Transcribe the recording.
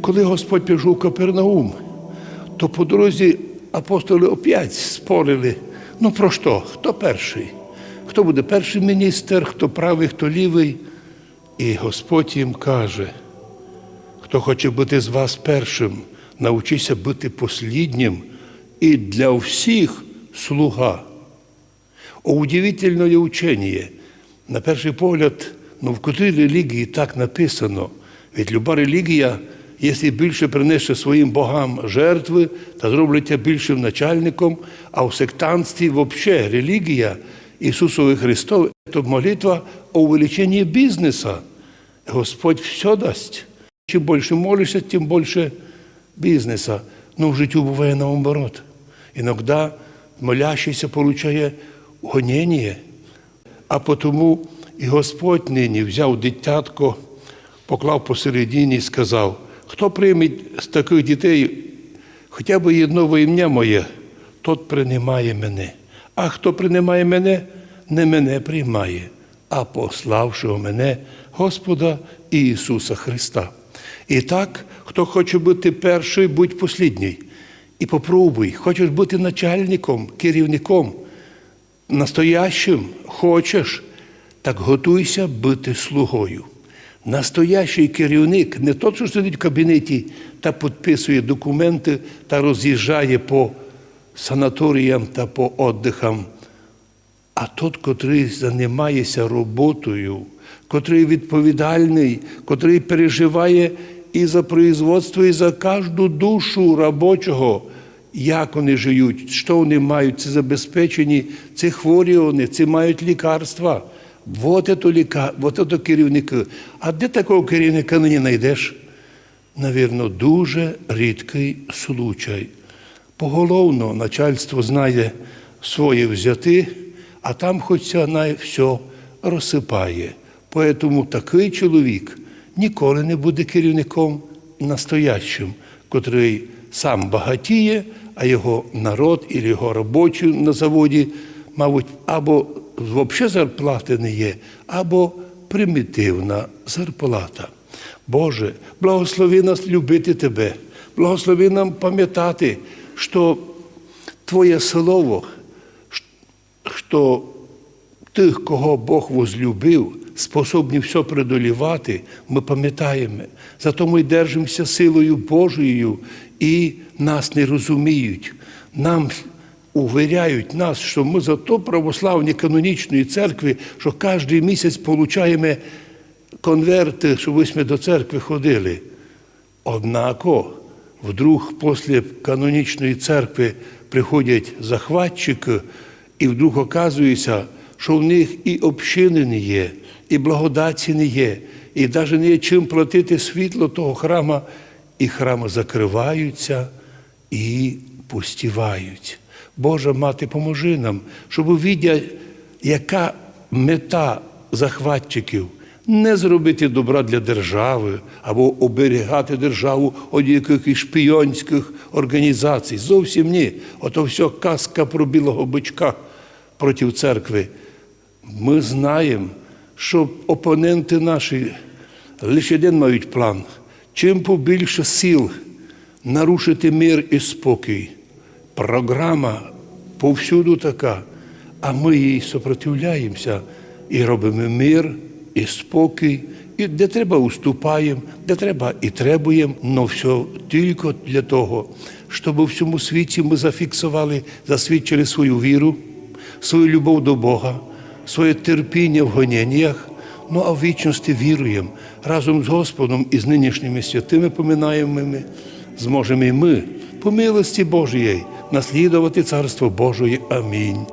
Коли Господь пішов в Капернаум, то по дорозі апостоли опять спорили. Ну про що? Хто перший? Хто буде перший міністр, хто правий, хто лівий? І Господь їм каже, хто хоче бути з вас першим, навчися бути посліднім і для всіх слуга. Удивительное учение. На перший погляд, ну в котрій релігії так написано. Ведь люба релігія, якщо більше принесе своїм богам жертви та зроблять тебе більшим начальником, а в сектантстві взагалі релігія Ісусової Христової – це молитва о увеличенні бізнеса. Господь все дасть. Чим більше молишся, тим більше бізнеса. Ну, в життю буває наоборот. Іногда молящийся получає гонення, а потому і Господь нині взяв дитятко, поклав посередині і сказав, хто прийме з таких дітей хоча б єдного ім'я моє, тот приймає мене. А хто приймає мене, не мене приймає, а пославшого мене Господа Ісуса Христа. І так, хто хоче бути перший, будь послідній. І попробуй, хочеш бути начальником, керівником, настоящим хочеш, так готуйся бути слугою. Настоящий керівник не той, що сидить в кабінеті та підписує документи та роз'їжджає по санаторіям та по віддихам, а тот, котрий займається роботою, котрий відповідальний, котрий переживає і за производство, і за кожну душу робочого, як вони живуть, що вони мають, це забезпечені, це хворі вони, це мають лікарства Вот это, ліка... вот это керівники. А де такого керівника не знайдеш? Навірно, дуже рідкий случай. Поголовно начальство знає своє взяти, а там хоч вона все розсипає. Поэтому такий чоловік ніколи не буде керівником настоящим, котрий сам багатіє, а його народ і його робочі на заводі, мабуть, або взагалі зарплати не є, або примітивна зарплата. Боже, благослови нас любити Тебе, благослови нам пам'ятати, що Твоє слово, що тих, кого Бог возлюбив, способні все преодолівати, ми пам'ятаємо. Зато ми держимося силою Божою і нас не розуміють. Нам уверяють нас, що ми зато православні канонічної церкви, що кожен місяць получаємо конверти, щоб ми до церкви ходили. Однако, вдруг після канонічної церкви приходять захватчики, і вдруг оказується, що в них і общини не є, і благодаті не є, і навіть не є чим платити світло того храма, і храми закриваються і пустівають. Божа мати, поможи нам, щоб видя, яка мета захватчиків не зробити добра для держави або оберігати державу від якихось шпійонських організацій. Зовсім ні. Ото все казка про білого бичка проти церкви. Ми знаємо, що опоненти наші лише один мають план. Чим побільше сил нарушити мир і спокій. Програма повсюду така, а ми їй сопротивляємося і робимо мир і спокій, і де треба уступаємо, де треба і требуємо, але все тільки для того, щоб у всьому світі ми зафіксували, засвідчили свою віру, свою любов до Бога, своє терпіння в гоніннях, ну а в вічності віруємо разом з Господом і з нинішніми святими поминаємо, зможемо і ми по милості Божої наслідувати Царство Божої. Амінь.